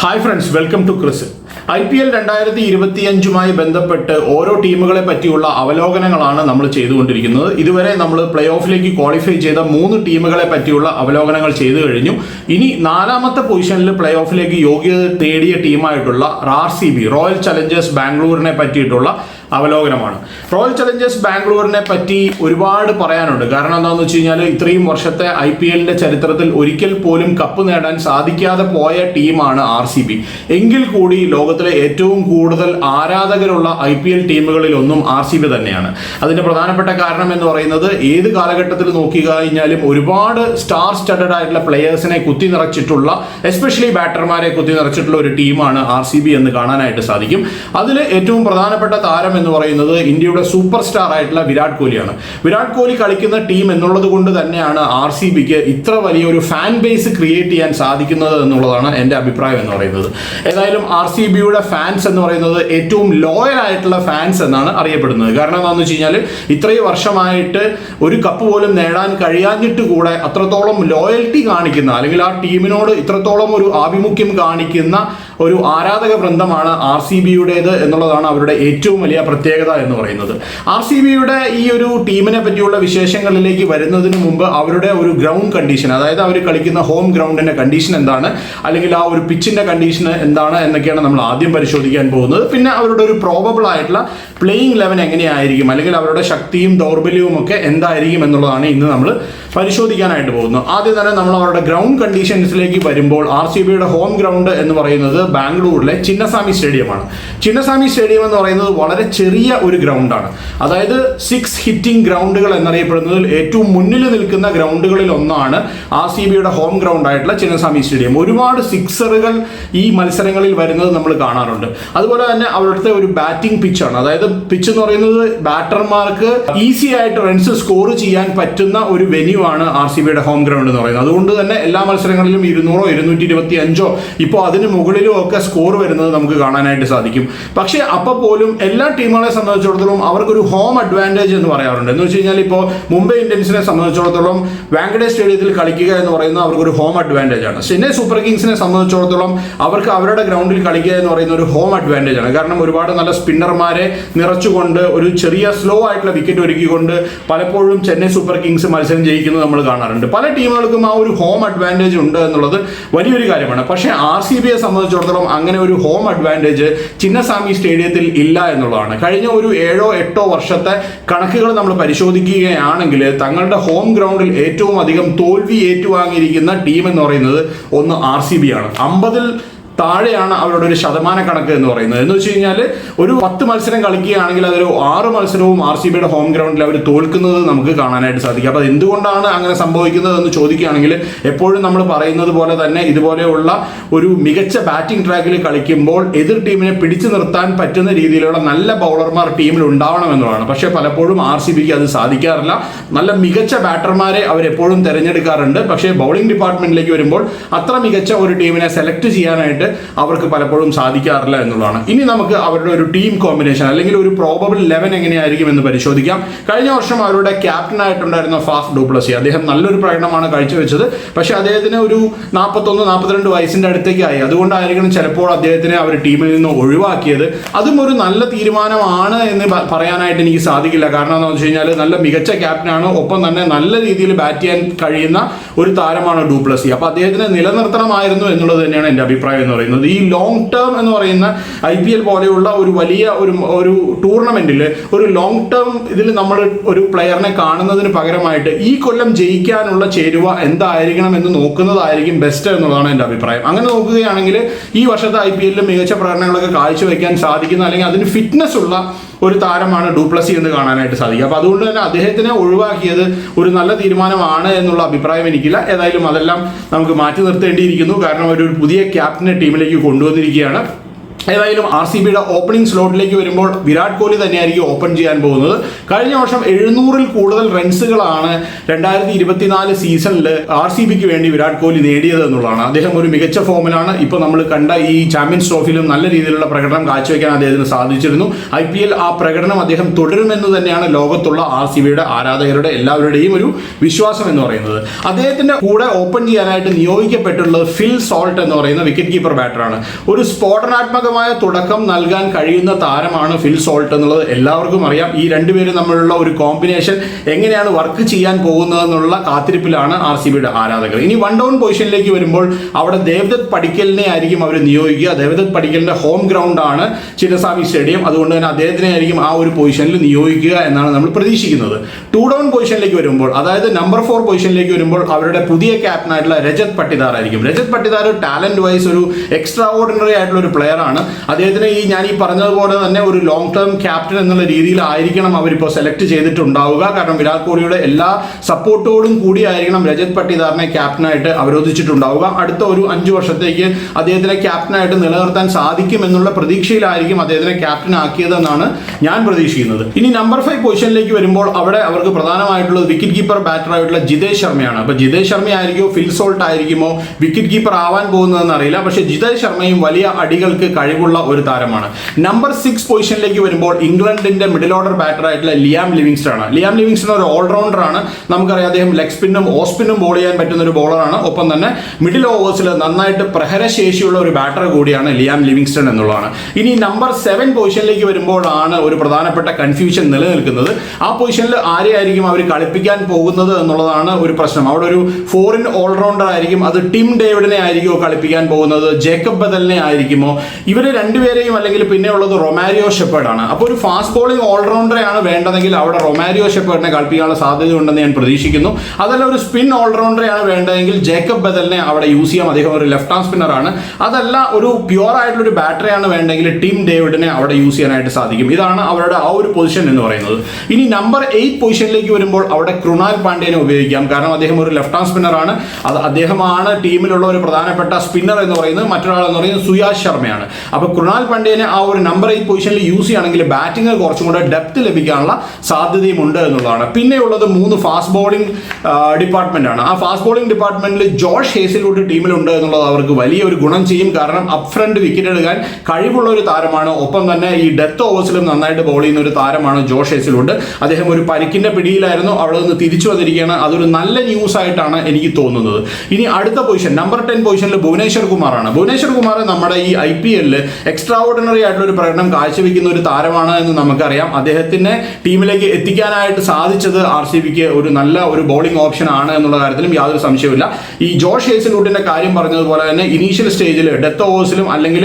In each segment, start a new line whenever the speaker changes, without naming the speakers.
hi friends welcome to Cris I P L രണ്ടായിരത്തി അഞ്ചുമായി ബന്ധപ്പെട്ട് ഓരോ ടീമുകളെ പറ്റിയുള്ള അവലോകനങ്ങളാണ് നമ്മൾ ചെയ്തുകൊണ്ടിരിക്കുന്നത് ഇതുവരെ നമ്മൾ പ്ലേ ഓഫിലേക്ക് ക്വാളിഫൈ ചെയ്ത മൂന്ന് ടീമുകളെ പറ്റിയുള്ള അവലോകനങ്ങൾ ചെയ്തു കഴിഞ്ഞു ഇനി നാലാമത്തെ പൊസിഷനിൽ പ്ലേ ഓഫിലേക്ക് യോഗ്യത തേടിയ ടീമായിട്ടുള്ള R C B Royal Challengers ബാംഗ്ലൂരിനെ പറ്റിയിട്ടുള്ള അവലോകനമാണ് റോയൽ ചലഞ്ചേഴ്സ് ബാംഗ്ലൂരിനെ പറ്റി ഒരുപാട് പറയാനുണ്ട് കാരണം എന്താണെന്ന് വെച്ച് കഴിഞ്ഞാൽ ഇത്രയും വർഷത്തെ ഐ പി എല്ലിൻ്റെ ചരിത്രത്തിൽ ഒരിക്കൽ പോലും കപ്പ് നേടാൻ സാധിക്കാതെ പോയ ടീമാണ് ആർ സി ബി എങ്കിൽ കൂടി ലോകത്തിലെ ഏറ്റവും കൂടുതൽ ആരാധകരുള്ള ഐ പി എൽ ടീമുകളിൽ ഒന്നും ആർ സി ബി തന്നെയാണ് അതിൻ്റെ പ്രധാനപ്പെട്ട കാരണം എന്ന് പറയുന്നത് ഏത് കാലഘട്ടത്തിൽ നോക്കി കഴിഞ്ഞാലും ഒരുപാട് സ്റ്റാർ സ്റ്റഡേഡ് ആയിട്ടുള്ള പ്ലെയേഴ്സിനെ കുത്തി നിറച്ചിട്ടുള്ള എസ്പെഷ്യലി ബാറ്റർമാരെ കുത്തി നിറച്ചിട്ടുള്ള ഒരു ടീമാണ് ആർ സി ബി എന്ന് കാണാനായിട്ട് സാധിക്കും അതിൽ ഏറ്റവും പ്രധാനപ്പെട്ട താരം എന്ന് പറയുന്നത് ഇന്ത്യയുടെ സൂപ്പർ സ്റ്റാർ ആയിട്ടുള്ള വിരാട് കോഹ്ലിയാണ് വിരാട് കോഹ്ലി കളിക്കുന്ന ടീം എന്നുള്ളത് കൊണ്ട് തന്നെയാണ് ആർ സി ബിക്ക് ഇത്ര വലിയൊരു ഫാൻ ബേസ് ക്രിയേറ്റ് ചെയ്യാൻ സാധിക്കുന്നത് എന്നുള്ളതാണ് എൻ്റെ അഭിപ്രായം എന്ന് പറയുന്നത് ഏതായാലും ആർ സി ബിയുടെ ഫാൻസ് എന്ന് പറയുന്നത് ഏറ്റവും ലോയൽ ആയിട്ടുള്ള ഫാൻസ് എന്നാണ് അറിയപ്പെടുന്നത് കാരണം എന്താണെന്ന് വെച്ച് കഴിഞ്ഞാൽ ഇത്രയും വർഷമായിട്ട് ഒരു കപ്പ് പോലും നേടാൻ കഴിയാഞ്ഞിട്ട് കൂടെ അത്രത്തോളം ലോയൽറ്റി കാണിക്കുന്ന അല്ലെങ്കിൽ ആ ടീമിനോട് ഇത്രത്തോളം ഒരു ആഭിമുഖ്യം കാണിക്കുന്ന ഒരു ആരാധക വൃന്ദമാണ് ആർ സി ബിയുടേത് എന്നുള്ളതാണ് അവരുടെ ഏറ്റവും വലിയ പ്രത്യേകത എന്ന് പറയുന്നത് ആർ സി ബിയുടെ ഈ ഒരു ടീമിനെ പറ്റിയുള്ള വിശേഷങ്ങളിലേക്ക് വരുന്നതിന് മുമ്പ് അവരുടെ ഒരു ഗ്രൗണ്ട് കണ്ടീഷൻ അതായത് അവർ കളിക്കുന്ന ഹോം ഗ്രൗണ്ടിന്റെ കണ്ടീഷൻ എന്താണ് അല്ലെങ്കിൽ ആ ഒരു പിച്ചിന്റെ കണ്ടീഷൻ എന്താണ് എന്നൊക്കെയാണ് നമ്മൾ ആദ്യം പരിശോധിക്കാൻ പോകുന്നത് പിന്നെ അവരുടെ ഒരു പ്രോബബിൾ ആയിട്ടുള്ള പ്ലേയിങ് ലെവൻ എങ്ങനെയായിരിക്കും അല്ലെങ്കിൽ അവരുടെ ശക്തിയും ദൗർബല്യവും ഒക്കെ എന്തായിരിക്കും എന്നുള്ളതാണ് ഇന്ന് നമ്മൾ പരിശോധിക്കാനായിട്ട് പോകുന്നു ആദ്യം തന്നെ നമ്മൾ അവരുടെ ഗ്രൗണ്ട് കണ്ടീഷൻസിലേക്ക് വരുമ്പോൾ ആർ സി ബിയുടെ ഹോം ഗ്രൗണ്ട് എന്ന് പറയുന്നത് ബാംഗ്ലൂരിലെ ചിന്നസ്വാമി സ്റ്റേഡിയമാണ് ചിന്നസ്വാമി സ്റ്റേഡിയം എന്ന് പറയുന്നത് വളരെ ചെറിയ ഒരു ഗ്രൗണ്ടാണ് അതായത് സിക്സ് ഹിറ്റിംഗ് ഗ്രൗണ്ടുകൾ എന്നറിയപ്പെടുന്നതിൽ ഏറ്റവും മുന്നിൽ നിൽക്കുന്ന ഗ്രൗണ്ടുകളിൽ ഒന്നാണ് ആർ സി ബിയുടെ ഹോം ഗ്രൗണ്ട് ആയിട്ടുള്ള ചിന്നസ്വാമി സ്റ്റേഡിയം ഒരുപാട് സിക്സറുകൾ ഈ മത്സരങ്ങളിൽ വരുന്നത് നമ്മൾ കാണാറുണ്ട് അതുപോലെ തന്നെ അവിടുത്തെ ഒരു ബാറ്റിംഗ് പിച്ചാണ് അതായത് പിച്ച് എന്ന് പറയുന്നത് ബാറ്റർമാർക്ക് ഈസി ആയിട്ട് റൺസ് സ്കോർ ചെയ്യാൻ പറ്റുന്ന ഒരു വെന്യൂ വെന്യുവാണ് ആർ സി ബിയുടെ ഹോം ഗ്രൗണ്ട് എന്ന് പറയുന്നത് അതുകൊണ്ട് തന്നെ എല്ലാ മത്സരങ്ങളിലും ഇരുന്നൂറോ ഇരുന്നൂറ്റി ഇരുപത്തി അഞ്ചോ ഇപ്പോൾ അതിന് മുകളിലും ഒക്കെ സ്കോർ വരുന്നത് നമുക്ക് കാണാനായിട്ട് സാധിക്കും പക്ഷേ അപ്പോൾ പോലും എല്ലാ ടീമുകളെ സംബന്ധിച്ചിടത്തോളം അവർക്കൊരു ഹോം അഡ്വാൻറ്റേജ് എന്ന് പറയാറുണ്ട് എന്ന് വെച്ച് കഴിഞ്ഞാൽ ഇപ്പോൾ മുംബൈ ഇന്ത്യൻസിനെ സംബന്ധിച്ചിടത്തോളം വാങ്കഡേ സ്റ്റേഡിയത്തിൽ കളിക്കുക എന്ന് പറയുന്നത് അവർക്കൊരു ഹോം അഡ്വാൻറ്റേജ് ആണ് ചെന്നൈ സൂപ്പർ കിങ്സിനെ സംബന്ധിച്ചിടത്തോളം അവർക്ക് അവരുടെ ഗ്രൗണ്ടിൽ കളിക്കുക എന്ന് പറയുന്ന ഒരു ഹോം അഡ്വാൻറ്റേജ് ആണ് കാരണം ഒരുപാട് നല്ല സ്പിന്നർമാരെ നിറച്ചുകൊണ്ട് ഒരു ചെറിയ സ്ലോ ആയിട്ടുള്ള വിക്കറ്റ് ഒരുക്കിക്കൊണ്ട് പലപ്പോഴും ചെന്നൈ സൂപ്പർ കിങ്സ് മത്സരം ജയിക്കും ഇരിക്കുന്നത് നമ്മൾ കാണാറുണ്ട് പല ടീമുകൾക്കും ആ ഒരു ഹോം അഡ്വാൻറ്റേജ് ഉണ്ട് എന്നുള്ളത് വലിയൊരു കാര്യമാണ് പക്ഷേ ആർ സി ബിയെ സംബന്ധിച്ചിടത്തോളം അങ്ങനെ ഒരു ഹോം അഡ്വാൻറ്റേജ് ചിന്നസ്വാമി സ്റ്റേഡിയത്തിൽ ഇല്ല എന്നുള്ളതാണ് കഴിഞ്ഞ ഒരു ഏഴോ എട്ടോ വർഷത്തെ കണക്കുകൾ നമ്മൾ പരിശോധിക്കുകയാണെങ്കിൽ തങ്ങളുടെ ഹോം ഗ്രൗണ്ടിൽ ഏറ്റവും അധികം തോൽവി ഏറ്റുവാങ്ങിയിരിക്കുന്ന ടീം എന്ന് പറയുന്നത് ഒന്ന് ആർ സി ബി ആണ് അമ്പതിൽ താഴെയാണ് അവരുടെ ഒരു ശതമാന കണക്ക് എന്ന് പറയുന്നത് എന്ന് വെച്ച് കഴിഞ്ഞാൽ ഒരു പത്ത് മത്സരം കളിക്കുകയാണെങ്കിൽ അതൊരു ആറ് മത്സരവും ആർ സി ബിയുടെ ഹോം ഗ്രൗണ്ടിൽ അവർ തോൽക്കുന്നത് നമുക്ക് കാണാനായിട്ട് സാധിക്കും അപ്പോൾ എന്തുകൊണ്ടാണ് അങ്ങനെ സംഭവിക്കുന്നത് എന്ന് ചോദിക്കുകയാണെങ്കിൽ എപ്പോഴും നമ്മൾ പറയുന്നത് പോലെ തന്നെ ഇതുപോലെയുള്ള ഒരു മികച്ച ബാറ്റിംഗ് ട്രാക്കിൽ കളിക്കുമ്പോൾ എതിർ ടീമിനെ പിടിച്ചു നിർത്താൻ പറ്റുന്ന രീതിയിലുള്ള നല്ല ബൗളർമാർ ടീമിൽ എന്നുള്ളതാണ് പക്ഷേ പലപ്പോഴും ആർ സി ബിക്ക് അത് സാധിക്കാറില്ല നല്ല മികച്ച ബാറ്റർമാരെ അവരെപ്പോഴും തിരഞ്ഞെടുക്കാറുണ്ട് പക്ഷേ ബൗളിംഗ് ഡിപ്പാർട്ട്മെന്റിലേക്ക് വരുമ്പോൾ അത്ര മികച്ച ഒരു ടീമിനെ സെലക്ട് ചെയ്യാനായിട്ട് അവർക്ക് പലപ്പോഴും സാധിക്കാറില്ല എന്നുള്ളതാണ് ഇനി നമുക്ക് അവരുടെ ഒരു ടീം കോമ്പിനേഷൻ അല്ലെങ്കിൽ ഒരു പ്രോബബിൾ ലെവൻ എങ്ങനെയായിരിക്കും എന്ന് പരിശോധിക്കാം കഴിഞ്ഞ വർഷം അവരുടെ ആയിട്ടുണ്ടായിരുന്ന ഫാഫ് ഡൂപ്ലസി അദ്ദേഹം നല്ലൊരു പ്രകടനമാണ് കാഴ്ചവെച്ചത് പക്ഷേ അദ്ദേഹത്തിന് ഒരു നാൽപ്പത്തൊന്ന് നാൽപ്പത്തിരണ്ട് വയസ്സിന്റെ അടുത്തേക്കായി അതുകൊണ്ടായിരിക്കണം ചിലപ്പോൾ അദ്ദേഹത്തിനെ അവർ ടീമിൽ നിന്ന് ഒഴിവാക്കിയത് അതും ഒരു നല്ല തീരുമാനമാണ് എന്ന് പറയാനായിട്ട് എനിക്ക് സാധിക്കില്ല കാരണം എന്താണെന്ന് വെച്ച് കഴിഞ്ഞാൽ നല്ല മികച്ച ക്യാപ്റ്റനാണ് ഒപ്പം തന്നെ നല്ല രീതിയിൽ ബാറ്റ് ചെയ്യാൻ കഴിയുന്ന ഒരു താരമാണ് ഡൂപ്ലസി അപ്പോൾ അദ്ദേഹത്തിനെ നിലനിർത്തണമായിരുന്നു എന്നുള്ളത് തന്നെയാണ് എൻ്റെ അഭിപ്രായം എന്ന് പറയുന്നത് ഈ ലോങ് ടേം എന്ന് പറയുന്ന ഐ പി എൽ പോലെയുള്ള ഒരു വലിയ ഒരു ഒരു ടൂർണമെന്റിൽ ഒരു ലോങ് ടേം ഇതിൽ നമ്മൾ ഒരു പ്ലെയറിനെ കാണുന്നതിന് പകരമായിട്ട് ഈ കൊല്ലം ജയിക്കാനുള്ള ചേരുവ എന്തായിരിക്കണം എന്ന് നോക്കുന്നതായിരിക്കും ബെസ്റ്റ് എന്നുള്ളതാണ് എൻ്റെ അഭിപ്രായം അങ്ങനെ നോക്കുകയാണെങ്കിൽ ഈ വർഷത്തെ ഐ പി എല്ലിൽ മികച്ച പ്രകടനങ്ങളൊക്കെ കാഴ്ചവെക്കാൻ സാധിക്കുന്ന അല്ലെങ്കിൽ അതിന് ഫിറ്റ്നസ് ഉള്ള ഒരു താരമാണ് ഡൂപ്ലസി എന്ന് കാണാനായിട്ട് സാധിക്കും അപ്പോൾ അതുകൊണ്ട് തന്നെ അദ്ദേഹത്തിനെ ഒഴിവാക്കിയത് ഒരു നല്ല തീരുമാനമാണ് എന്നുള്ള അഭിപ്രായം എനിക്കില്ല ഏതായാലും അതെല്ലാം നമുക്ക് മാറ്റി നിർത്തേണ്ടിയിരിക്കുന്നു കാരണം ഒരു പുതിയ ക്യാപ്റ്റനെ ടീമിലേക്ക് കൊണ്ടുവന്നിരിക്കുകയാണ് ഏതായാലും ആർ സി ബിയുടെ ഓപ്പണിംഗ് സ്ലോട്ടിലേക്ക് വരുമ്പോൾ വിരാട് കോഹ്ലി തന്നെയായിരിക്കും ഓപ്പൺ ചെയ്യാൻ പോകുന്നത് കഴിഞ്ഞ വർഷം എഴുന്നൂറിൽ കൂടുതൽ റൺസുകളാണ് രണ്ടായിരത്തി ഇരുപത്തിനാല് സീസണിൽ ആർ സി ബിക്ക് വേണ്ടി വിരാട് കോഹ്ലി നേടിയത് എന്നുള്ളതാണ് അദ്ദേഹം ഒരു മികച്ച ഫോമിലാണ് ഇപ്പോൾ നമ്മൾ കണ്ട ഈ ചാമ്പ്യൻസ് ട്രോഫിയിലും നല്ല രീതിയിലുള്ള പ്രകടനം കാഴ്ചവെക്കാൻ അദ്ദേഹത്തിന് സാധിച്ചിരുന്നു ഐ പി എൽ ആ പ്രകടനം അദ്ദേഹം തുടരുമെന്ന് തന്നെയാണ് ലോകത്തുള്ള ആർ സി ബിയുടെ ആരാധകരുടെ എല്ലാവരുടെയും ഒരു വിശ്വാസം എന്ന് പറയുന്നത് അദ്ദേഹത്തിന്റെ കൂടെ ഓപ്പൺ ചെയ്യാനായിട്ട് നിയോഗിക്കപ്പെട്ടുള്ളത് ഫിൽ സോൾട്ട് എന്ന് പറയുന്ന വിക്കറ്റ് കീപ്പർ ബാറ്ററാണ് ഒരു സ്ഫോടനാത്മകമായ ശക്തമായ തുടക്കം നൽകാൻ കഴിയുന്ന താരമാണ് ഫിൽ സോൾട്ട് എന്നുള്ളത് എല്ലാവർക്കും അറിയാം ഈ രണ്ടുപേരും തമ്മിലുള്ള ഒരു കോമ്പിനേഷൻ എങ്ങനെയാണ് വർക്ക് ചെയ്യാൻ പോകുന്നതെന്നുള്ള കാത്തിരിപ്പിലാണ് ആർ സി ബിയുടെ ആരാധകർ ഇനി വൺ ഡൗൺ പൊസിഷനിലേക്ക് വരുമ്പോൾ അവിടെ ദേവദത്ത് പടിക്കലിനെ ആയിരിക്കും അവർ നിയോഗിക്കുക ദേവദത്ത് പടിക്കലിന്റെ ഹോം ഗ്രൗണ്ട് ആണ് ചിന്നസ്വാമി സ്റ്റേഡിയം അതുകൊണ്ട് തന്നെ അദ്ദേഹത്തിനെ ആയിരിക്കും ആ ഒരു പൊസിഷനിൽ നിയോഗിക്കുക എന്നാണ് നമ്മൾ പ്രതീക്ഷിക്കുന്നത് ടു ഡൗൺ പൊസിഷനിലേക്ക് വരുമ്പോൾ അതായത് നമ്പർ ഫോർ പൊസിഷനിലേക്ക് വരുമ്പോൾ അവരുടെ പുതിയ ക്യാപ്റ്റനായിട്ടുള്ള രജത് പട്ടിദാർ ആയിരിക്കും രജത് പട്ടിദാർ ടാലന്റ് വൈസ് ഒരു എക്സ്ട്രാ ഓർഡിനറി ആയിട്ടുള്ള ഒരു പ്ലെയർ ആണ് ആണ് അദ്ദേഹത്തിന് ഈ ഞാൻ ഈ പറഞ്ഞതുപോലെ തന്നെ ഒരു ലോങ് ടേം ക്യാപ്റ്റൻ എന്നുള്ള രീതിയിലായിരിക്കണം അവരിപ്പോൾ സെലക്ട് ചെയ്തിട്ടുണ്ടാവുക കാരണം വിരാട് കോഹ്ലിയുടെ എല്ലാ സപ്പോർട്ടോടും കൂടിയായിരിക്കണം രജത് പട്ടിദാറിനെ ക്യാപ്റ്റനായിട്ട് അവരോധിച്ചിട്ടുണ്ടാവുക അടുത്ത ഒരു അഞ്ച് വർഷത്തേക്ക് അദ്ദേഹത്തിനെ ക്യാപ്റ്റനായിട്ട് നിലനിർത്താൻ സാധിക്കും എന്നുള്ള പ്രതീക്ഷയിലായിരിക്കും അദ്ദേഹത്തിനെ ക്യാപ്റ്റൻ ആക്കിയതെന്നാണ് ഞാൻ പ്രതീക്ഷിക്കുന്നത് ഇനി നമ്പർ ഫൈവ് പൊസിഷനിലേക്ക് വരുമ്പോൾ അവിടെ അവർക്ക് പ്രധാനമായിട്ടുള്ളത് വിക്കറ്റ് കീപ്പർ ബാറ്ററായിട്ടുള്ള ജിതേഷ് ശർമ്മയാണ് അപ്പോൾ ജിതേഷ് ശർമ്മ ആയിരിക്കുമോ ഫിൽ സോൾട്ട് ആയിരിക്കുമോ വിക്കറ്റ് കീപ്പർ ആവാൻ പോകുന്നതെന്ന് അറിയില്ല പക്ഷേ ജിതേഷ് ശർമ്മയും വലിയ അടികൾക്ക് കഴിവുള്ള ഒരു താരമാണ് നമ്പർ സിക്സ് പൊസിഷനിലേക്ക് വരുമ്പോൾ ഇംഗ്ലണ്ടിന്റെ മിഡിൽ ഓർഡർ ബാറ്റർ ആയിട്ടുള്ള ലിയാം ലിവിങ്സ്റ്റൺ ആണ് ലിയാം ലിവിങ്സ്റ്റൺ ഒരു ഓൾറൗണ്ടർ ആണ് നമുക്കറിയാം അദ്ദേഹം ലെഗ് സ്പിന്നും ഓസ്പിന്നും സ്പിന്നും ബോൾ ചെയ്യാൻ പറ്റുന്ന ഒരു ബോളറാണ് ഒപ്പം തന്നെ മിഡിൽ ഓവേഴ്സിൽ നന്നായിട്ട് പ്രഹരശേഷിയുള്ള ഒരു ബാറ്റർ കൂടിയാണ് ലിയാം ലിവിങ്സ്റ്റൺ എന്നുള്ളതാണ് ഇനി നമ്പർ സെവൻ പൊസിഷനിലേക്ക് വരുമ്പോഴാണ് ഒരു പ്രധാനപ്പെട്ട കൺഫ്യൂഷൻ നിലനിൽക്കുന്നത് ആ പൊസിഷനിൽ ആരെയായിരിക്കും അവർ കളിപ്പിക്കാൻ പോകുന്നത് എന്നുള്ളതാണ് ഒരു പ്രശ്നം അവിടെ ഒരു ഫോറിൻ ഓൾറൗണ്ടർ ആയിരിക്കും അത് ടിം ഡേവിഡിനെ ആയിരിക്കുമോ കളിപ്പിക്കാൻ പോകുന്നത് ജേക്കബ് ബദലിനെ ആയിരിക്കുമോ ഇവർ ഇവര് രണ്ടുപേരെയും അല്ലെങ്കിൽ പിന്നെയുള്ളത് റൊമാരിയോ ആണ് അപ്പോൾ ഒരു ഫാസ്റ്റ് ബോളിംഗ് ഓൾറൗണ്ടറെയാണ് വേണ്ടതെങ്കിൽ അവിടെ റൊമാരിയോ ഷെപ്പേർഡിനെ കളിപ്പിക്കാനുള്ള സാധ്യത ഉണ്ടെന്ന് ഞാൻ പ്രതീക്ഷിക്കുന്നു അതല്ല ഒരു സ്പിൻ ഓൾറൗണ്ടറെയാണ് വേണ്ടതെങ്കിൽ ജേക്കബ് ബദലിനെ അവിടെ യൂസ് ചെയ്യാം അദ്ദേഹം ഒരു ലെഫ്റ്റ് ആം ആണ് അതല്ല ഒരു പ്യുവർ ആയിട്ടുള്ള ഒരു ബാറ്ററിയാണ് വേണ്ടെങ്കിൽ ടീം ഡേവിഡിനെ അവിടെ യൂസ് ചെയ്യാനായിട്ട് സാധിക്കും ഇതാണ് അവരുടെ ആ ഒരു പൊസിഷൻ എന്ന് പറയുന്നത് ഇനി നമ്പർ എയ്റ്റ് പൊസിഷനിലേക്ക് വരുമ്പോൾ അവിടെ കൃണാൽ പാണ്ഡ്യനെ ഉപയോഗിക്കാം കാരണം അദ്ദേഹം ഒരു ലെഫ്റ്റ് ആം സ്പിന്നറാണ് അത് അദ്ദേഹമാണ് ടീമിലുള്ള ഒരു പ്രധാനപ്പെട്ട സ്പിന്നർ എന്ന് പറയുന്നത് മറ്റൊരാൾ എന്ന് പറയുന്നത് സുയാ ശർമ്മയാണ് അപ്പോൾ കൃണാൽ പണ്ഡ്യനെ ആ ഒരു നമ്പർ എയ്റ്റ് പൊസിഷനിൽ യൂസ് ചെയ്യുകയാണെങ്കിൽ ബാറ്റിംഗ് കുറച്ചും കൂടെ ഡെപ്ത് ലഭിക്കാനുള്ള സാധ്യതയും ഉണ്ട് എന്നുള്ളതാണ് പിന്നെയുള്ളത് മൂന്ന് ഫാസ്റ്റ് ബോളിംഗ് ഡിപ്പാർട്ട്മെന്റ് ആണ് ആ ഫാസ്റ്റ് ബോളിംഗ് ഡിപ്പാർട്ട്മെന്റിൽ ജോഷ് ഹേസിൽവുഡ് ടീമിലുണ്ട് എന്നുള്ളത് അവർക്ക് വലിയൊരു ഗുണം ചെയ്യും കാരണം അപ് ഫ്രണ്ട് വിക്കറ്റ് എടുക്കാൻ കഴിവുള്ള ഒരു താരമാണ് ഒപ്പം തന്നെ ഈ ഡെത്ത് ഓവേഴ്സിലും നന്നായിട്ട് ബോൾ ചെയ്യുന്ന ഒരു താരമാണ് ജോഷ് ഹേസിലൂട്ട് അദ്ദേഹം ഒരു പരിക്കിന്റെ പിടിയിലായിരുന്നു അവിടെ നിന്ന് തിരിച്ചു വന്നിരിക്കുകയാണ് അതൊരു നല്ല ന്യൂസ് ആയിട്ടാണ് എനിക്ക് തോന്നുന്നത് ഇനി അടുത്ത പൊസിഷൻ നമ്പർ ടെൻ പൊസിഷനിൽ ഭുവനേശ്വർ കുമാറാണ് ഭുവനേശ്വർ കുമാർ നമ്മുടെ ഈ ഐ പി എല്ലിൽ എക്സ്ട്രാ ഓർഡിനറി ആയിട്ടുള്ള ഒരു പ്രകടനം കാഴ്ചവെക്കുന്ന ഒരു താരമാണ് എന്ന് നമുക്കറിയാം അദ്ദേഹത്തിനെ ടീമിലേക്ക് എത്തിക്കാനായിട്ട് സാധിച്ചത് ആർ സി ബിക്ക് ഒരു നല്ല ഒരു ബോളിംഗ് ഓപ്ഷൻ ആണ് എന്നുള്ള കാര്യത്തിലും യാതൊരു സംശയവുമില്ല ഈ ജോഷ് ഹേസിൻവുഡിന്റെ കാര്യം പറഞ്ഞതുപോലെ തന്നെ ഇനീഷ്യൽ സ്റ്റേജിൽ ഡെത്ത് ഓവേഴ്സിലും അല്ലെങ്കിൽ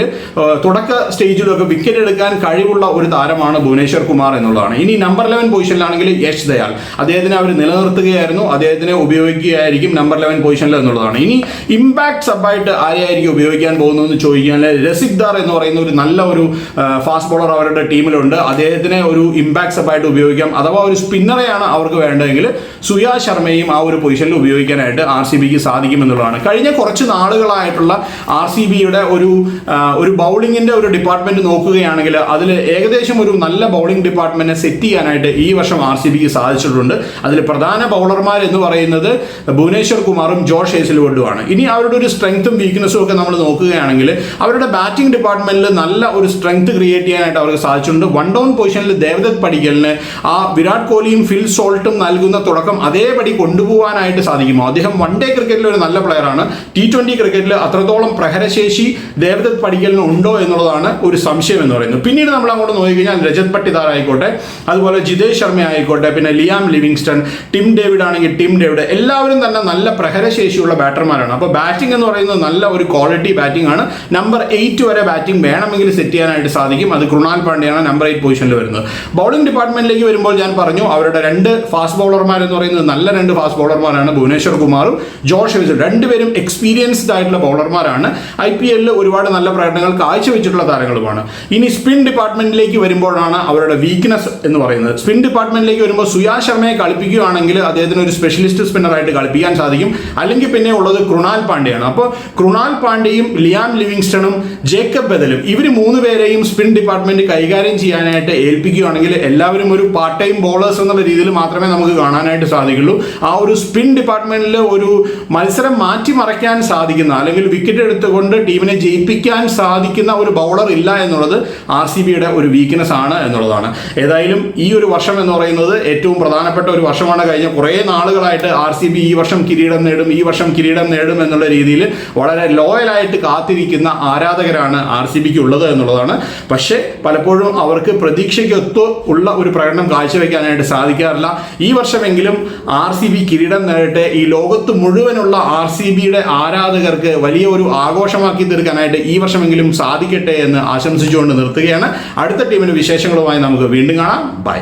തുടക്ക സ്റ്റേജിലും ഒക്കെ വിക്കറ്റ് എടുക്കാൻ കഴിവുള്ള ഒരു താരമാണ് ഭുവനേശ്വർ കുമാർ എന്നുള്ളതാണ് ഇനി നമ്പർ ലെവൻ പൊസിഷനിലാണെങ്കിൽ യശ് ദയാൽ അദ്ദേഹത്തിനെ അവർ നിലനിർത്തുകയായിരുന്നു അദ്ദേഹത്തിനെ ഉപയോഗിക്കുകയായിരിക്കും നമ്പർ ലെവൻ പൊസിഷനിൽ എന്നുള്ളതാണ് ഇനി ഇമ്പാക്ട് സബായിട്ട് ആരെയായിരിക്കും ഉപയോഗിക്കാൻ പോകുന്നതെന്ന് ചോദിക്കാൻ രസിക്ദാർ എന്ന് പറയുന്ന ഒരു നല്ല ഒരു ഫാസ്റ്റ് ബോളർ അവരുടെ ടീമിലുണ്ട് അദ്ദേഹത്തിനെ ഒരു ഇമ്പാക്ട് ആയിട്ട് ഉപയോഗിക്കാം അഥവാ ഒരു സ്പിന്നറെയാണ് അവർക്ക് വേണ്ടതെങ്കിൽ സുയാ ശർമ്മയും ആ ഒരു പൊസിഷനിൽ ഉപയോഗിക്കാനായിട്ട് ആർ സി ബിക്ക് സാധിക്കുമെന്നുള്ളതാണ് കഴിഞ്ഞ കുറച്ച് നാളുകളായിട്ടുള്ള ആർ സി ബിയുടെ ഒരു ഒരു ബൗളിങ്ങിന്റെ ഒരു ഡിപ്പാർട്ട്മെന്റ് നോക്കുകയാണെങ്കിൽ അതിൽ ഏകദേശം ഒരു നല്ല ബൗളിംഗ് ഡിപ്പാർട്ട്മെന്റിനെ സെറ്റ് ചെയ്യാനായിട്ട് ഈ വർഷം ആർ സി ബിക്ക് സാധിച്ചിട്ടുണ്ട് അതിൽ പ്രധാന ബൗളർമാർ എന്ന് പറയുന്നത് ഭുവനേശ്വർ കുമാറും ജോഷ് ഹേസിൽവുഡുമാണ് ഇനി അവരുടെ ഒരു സ്ട്രെങ്ത്തും വീക്ക്നെസ്സും ഒക്കെ നമ്മൾ നോക്കുകയാണെങ്കിൽ അവരുടെ ബാറ്റിംഗ് ഡിപ്പാർട്ട്മെന്റ് ഡിപ്പാർട്ട്മെന്റിൽ നല്ല ഒരു സ്ട്രെങ്ത് ക്രിയേറ്റ് ചെയ്യാനായിട്ട് അവർക്ക് സാധിച്ചിട്ടുണ്ട് വൺ ഡൗൺ പൊസിഷനിൽ ദേവദത്ത് പടിക്കലിന് ആ വിരാട് കോഹ്ലിയും ഫിൽ സോൾട്ടും നൽകുന്ന തുടക്കം അതേപടി കൊണ്ടുപോകാനായിട്ട് സാധിക്കുമോ അദ്ദേഹം വൺ ഡേ ക്രിക്കറ്റിൽ ഒരു നല്ല പ്ലെയറാണ് ടി ട്വന്റി ക്രിക്കറ്റിൽ അത്രത്തോളം പ്രഹരശേഷി ദേവദത്ത് പടിക്കലിന് ഉണ്ടോ എന്നുള്ളതാണ് ഒരു സംശയം എന്ന് പറയുന്നത് പിന്നീട് നമ്മൾ അങ്ങോട്ട് നോക്കിക്കഴിഞ്ഞാൽ രജത് പട്ടിദാർ ആയിക്കോട്ടെ അതുപോലെ ജിതേഷ് ശർമ്മ ആയിക്കോട്ടെ പിന്നെ ലിയാം ലിവിങ്സ്റ്റൺ ടിം ഡേവിഡ് ആണെങ്കിൽ ടിം ഡേവിഡ് എല്ലാവരും തന്നെ നല്ല പ്രഹരശേഷിയുള്ള ബാറ്റർമാരാണ് അപ്പോൾ ബാറ്റിംഗ് എന്ന് പറയുന്നത് നല്ല ഒരു ക്വാളിറ്റി ബാറ്റിംഗ് ആണ് നമ്പർ എയ്റ്റ് വരെ ബാറ്റിംഗ് വേണമെങ്കിൽ സെറ്റ് ചെയ്യാനായിട്ട് സാധിക്കും അത് കൃണാൽ പാണ്ഡ്യയാണ് നമ്പർ എയ്റ്റ് പൊസിഷനിൽ വരുന്നത് ബൗളിംഗ് ഡിപ്പാർട്ട്മെന്റിലേക്ക് വരുമ്പോൾ ഞാൻ പറഞ്ഞു അവരുടെ രണ്ട് ഫാസ്റ്റ് ബൗളർമാർ എന്ന് പറയുന്നത് നല്ല രണ്ട് ഫാസ്റ്റ് ബൗളർമാരാണ് ഭുവനേശ്വർ കുമാറും ജോഷ് ഹെൽസും രണ്ടുപേരും എക്സ്പീരിയൻസ്ഡ് ആയിട്ടുള്ള ബൗളർമാരാണ് ഐ പി എല്ലിൽ ഒരുപാട് നല്ല പ്രകടനങ്ങൾ കാഴ്ചവെച്ചിട്ടുള്ള താരങ്ങളുമാണ് ഇനി സ്പിൻ ഡിപ്പാർട്ട്മെന്റിലേക്ക് വരുമ്പോഴാണ് അവരുടെ വീക്ക്നെസ് എന്ന് പറയുന്നത് സ്പിൻ ഡിപ്പാർട്ട്മെന്റിലേക്ക് വരുമ്പോൾ സുയാ ശർമ്മയെ കളിപ്പിക്കുകയാണെങ്കിൽ അദ്ദേഹത്തിന് ഒരു സ്പെഷ്യലിസ്റ്റ് സ്പിന്നറായിട്ട് കളിപ്പിക്കാൻ സാധിക്കും അല്ലെങ്കിൽ പിന്നെ ഉള്ളത് കൃണാൽ പാണ്ഡ്യയാണ് അപ്പോൾ കൃണാൽ പാണ്ഡ്യയും ലിയാം ലിവിങ്സ്റ്റണും ജേക്കബ് ബദലും ഇവർ മൂന്ന് പേരെയും സ്പിൻ ഡിപ്പാർട്ട്മെന്റ് കൈകാര്യം ചെയ്യാനായിട്ട് ഏൽപ്പിക്കുകയാണെങ്കിൽ എല്ലാവരും ഒരു പാർട്ട് ടൈം ബോളേഴ്സ് എന്നുള്ള രീതിയിൽ മാത്രമേ നമുക്ക് കാണാനായിട്ട് സാധിക്കുള്ളൂ ആ ഒരു സ്പിൻ ഡിപ്പാർട്ട്മെന്റിൽ ഒരു മത്സരം മാറ്റി മറയ്ക്കാൻ സാധിക്കുന്ന അല്ലെങ്കിൽ വിക്കറ്റ് എടുത്തുകൊണ്ട് ടീമിനെ ജയിപ്പിക്കാൻ സാധിക്കുന്ന ഒരു ബൗളർ ഇല്ല എന്നുള്ളത് ആർ സി ബിയുടെ ഒരു വീക്ക്നെസ് ആണ് എന്നുള്ളതാണ് ഏതായാലും ഈ ഒരു വർഷം എന്ന് പറയുന്നത് ഏറ്റവും പ്രധാനപ്പെട്ട ഒരു വർഷമാണ് കഴിഞ്ഞ കുറേ നാളുകളായിട്ട് ആർ സി ബി ഈ വർഷം കിരീടം നേടും ഈ വർഷം കിരീടം നേടും എന്നുള്ള രീതിയിൽ വളരെ ലോയലായിട്ട് കാത്തിരിക്കുന്ന ആരാധകരാണ് ആർ സി ബിക്ക് ഉള്ളത് എന്നുള്ളതാണ് പക്ഷേ പലപ്പോഴും അവർക്ക് പ്രതീക്ഷയ്ക്കൊത്ത് ഉള്ള ഒരു പ്രകടനം കാഴ്ചവെക്കാനായിട്ട് സാധിക്കാറില്ല ഈ വർഷമെങ്കിലും ആർ സി ബി കിരീടം നേടട്ടെ ഈ ലോകത്ത് മുഴുവനുള്ള ആർ സി ബിയുടെ ആരാധകർക്ക് വലിയ ഒരു ആഘോഷമാക്കി തീർക്കാനായിട്ട് ഈ വർഷമെങ്കിലും സാധിക്കട്ടെ എന്ന് ആശംസിച്ചുകൊണ്ട് നിർത്തുകയാണ് അടുത്ത ടീമിന് വിശേഷങ്ങളുമായി നമുക്ക് വീണ്ടും കാണാം ബൈ